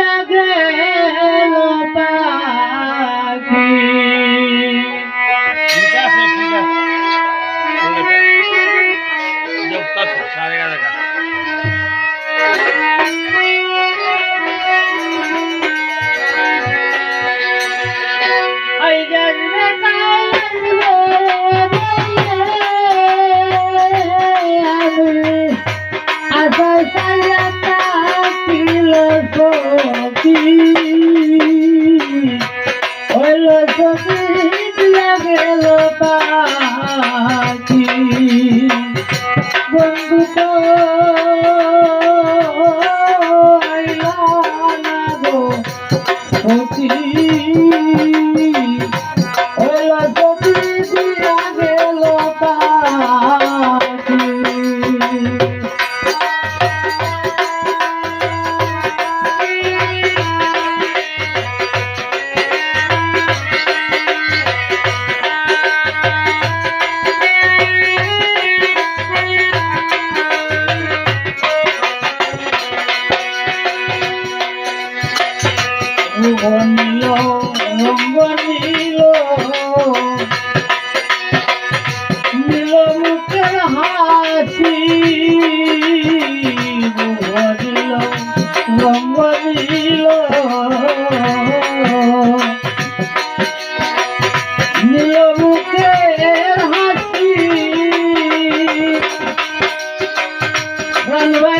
Yeah, ভুবনীল ভুবনীল নীল মুখের হাসি ভুবনীল ভুবনীল নীল মুখের হাসি রণবাই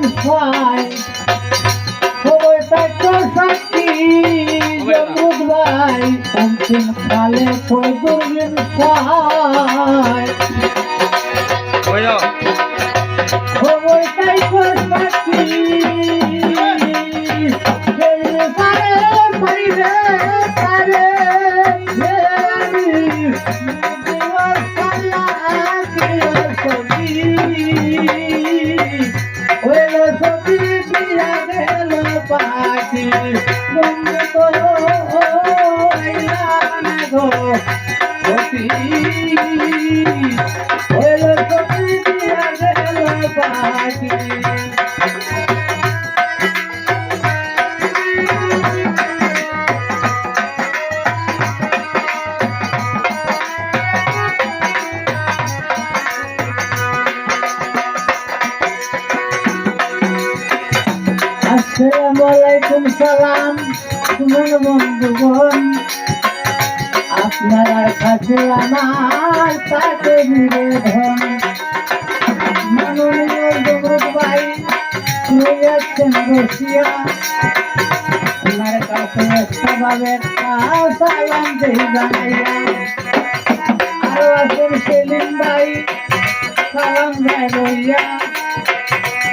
ভাই সবাই থাকতো শক্তি জমরুদ ভাই অন্তিম কালে ফজরুলিন সহায়। সবাই থাকতো শক্তি আসসালামু আলাইকুম সালাম তোমার বন্ধুগণ যার কাছে আমার তাকে দিবে ধন মাননীয় দমরুদ ভাই যাচ্ছেন রশিয়া তোমার কাছে স্বভাবের সালাম দিয়ে জানাইয়া। আরও আছেন সেলিম ভাই, সালাম দেয় রইয়া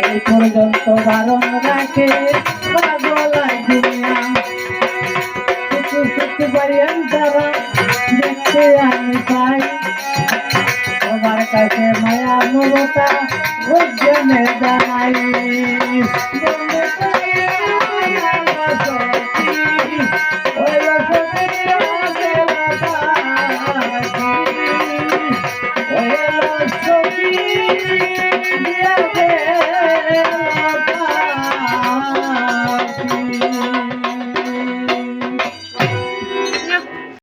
এই পর্যন্ত বারণ রাখে পাগলায় দুনিয়া। কিছু সত্যি পর্যন্ত দেখতে আমি পাই সবার কাছে মায়া মমতা।